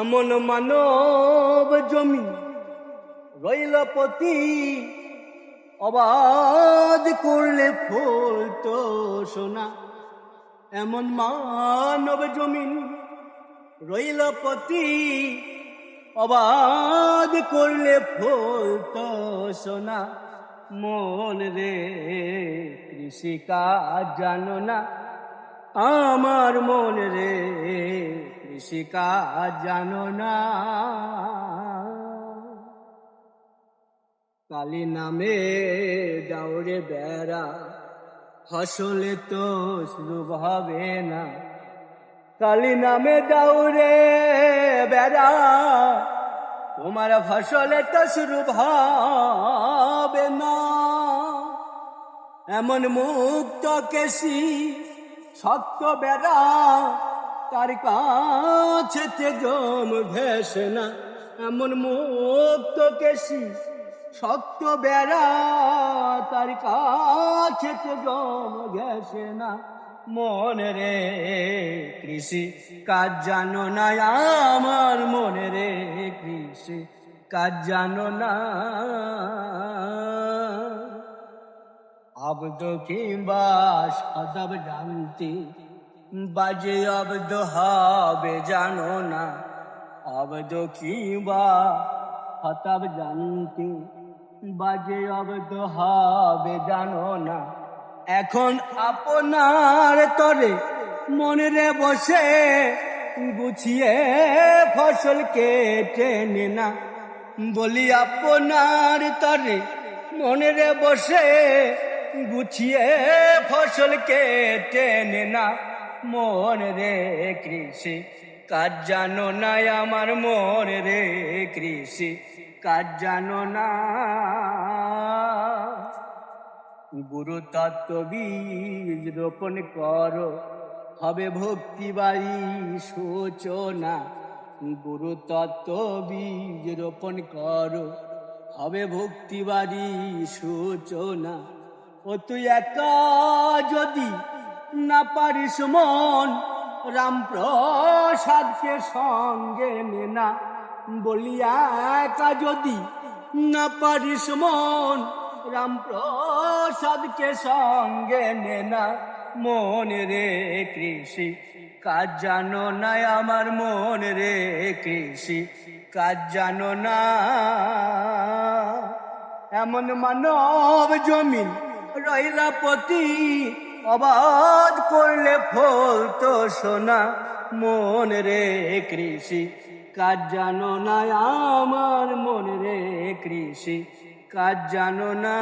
এমন মানব জমি রইল পতি। অবাদ করলে ফুল তো সোনা এমন মানব জমিন রইল পতি। অবাদ করলে ফুল তো সোনা মন রে কৃষিকাজ জানো না। আমার মন রে, কৃষিকাজ জানো না। কালী নামে দাউরে বেড়া, ফসলে তো শুরু হবে না। কালী নামে দাউরে বেড়া, তোমার ফসলে তো শুরু হবে না। এমন মুক্ত কেশি সত্য বেড়া তার কাছে জম ভেসে না। এমন মুক্ত কেশি, সত্য বেড়া তার কাছে জম ঘেসে না। মনে রে কৃষি, কাজ জানো না আমার মনে রে কৃষি, কাজ জানো না। আবদ কিংবা সদব জানতি বাজে অবদ হবে জানো না অবদ কিংবা হতব জানতি বাজে অবদ হবে জানো না এখন আপনার তরে মনে বসে গুছিয়ে ফসল কেটে নে না। বলি আপনার তরে মনে বসে গুছিয়ে ফসল কেটে নে। না মন রে কৃষি, কাজ জানো না আমার মন রে কৃষি, কাজ জানো না। গুরু তত্ত্ব বীজ রোপণ করো, হবে ভক্তি বাড়ি সূচনা। গুরু তত্ত্ব বীজ রোপণ করো, হবে ভক্তি বাড়ি সূচনা। ও তুই একা যদি না পারিস মন রামপ্রসাদকে সঙ্গে নে না। বলিয়া একা যদি না পারিস মন রামপ্রসাদকে সঙ্গে নে না। মন রে কৃষি, কাজ জানো না আমার মন রে কৃষি, কাজ জানো না। এমন মানব জমিন রইলা পতি, অবাধ করলে ফলতো সোনা। মন রে কৃষি, কাজ জানো না আমার মন রে কৃষি, কাজ জানো না।